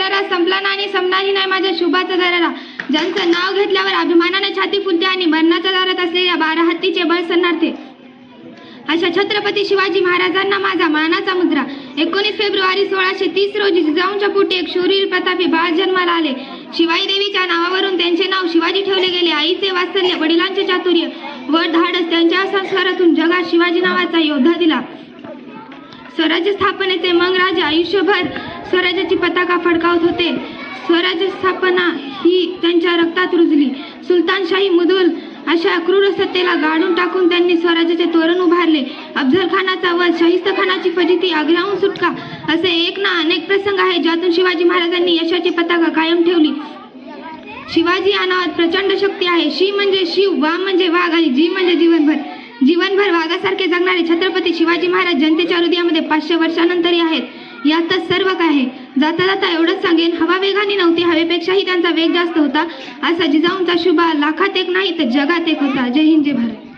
दरारा संपला ना आणि संपणारही नाही माझ्या शुभाचा दरारा ज्यांचं नाव घेतल्यावर अभिमानाने छाती फुलते आणि मरणाच्या दारात असलेल्या बारा हत्तीचे बळ सन्नारते अशा छत्रपती शिवाजी महाराजांना माझा मानाचा मुद्रा. एकोणीस फेब्रुवारी सोळाशे तीस रोजी जिजाऊंच्या पोटी एक शूरवीर प्रतापी बाळ जन्माला आले. शिवाई देवीच्या नावावरून त्यांचे नाव शिवाजी ठेवले गेले. आईचे वात्सल्य वडिलांचे चातुर्य. व धाडस त्यांच्या संस्कारातून जगात शिवाजी नावाचा योद्धा दिला. स्वराज्य स्थापनेचे मग राजा आयुष्यभर स्वराज्याची पताका फडकावत होते. स्वराज्य स्थापना ही त्यांच्या रक्तात रुजली. सुलतानशाही मुदुल अशा क्रूर सत्तेला गाडून टाकून त्यांनी स्वराज्याचे तोरण उभारले. अफजल खानाचा व शाहिस्त खानाची फजिती आग्र्याहून सुटका असे एक ना अनेक प्रसंग आहेत ज्यातून शिवाजी महाराजांनी यशाची पताका कायम ठेवली. शिवाजी या नावात प्रचंड शक्ती आहे. शी म्हणजे शिव वा म्हणजे वाघ आणि जी म्हणजे जीवनभर. जीवनभर वाघासारखे जगणारे छत्रपती शिवाजी महाराज जनतेच्या हृदयामध्ये पाचशे वर्षानंतरही आहेत. यातच सर्व काय आहे जाता जाता एवढंच सांगेन हवा वेगाने नव्हती हवेपेक्षाही त्यांचा वेग जास्त होता. असा जिजाऊंचा शुभा लाखात एक नाही तर जगात एक होता. जय हिंद जय भारत.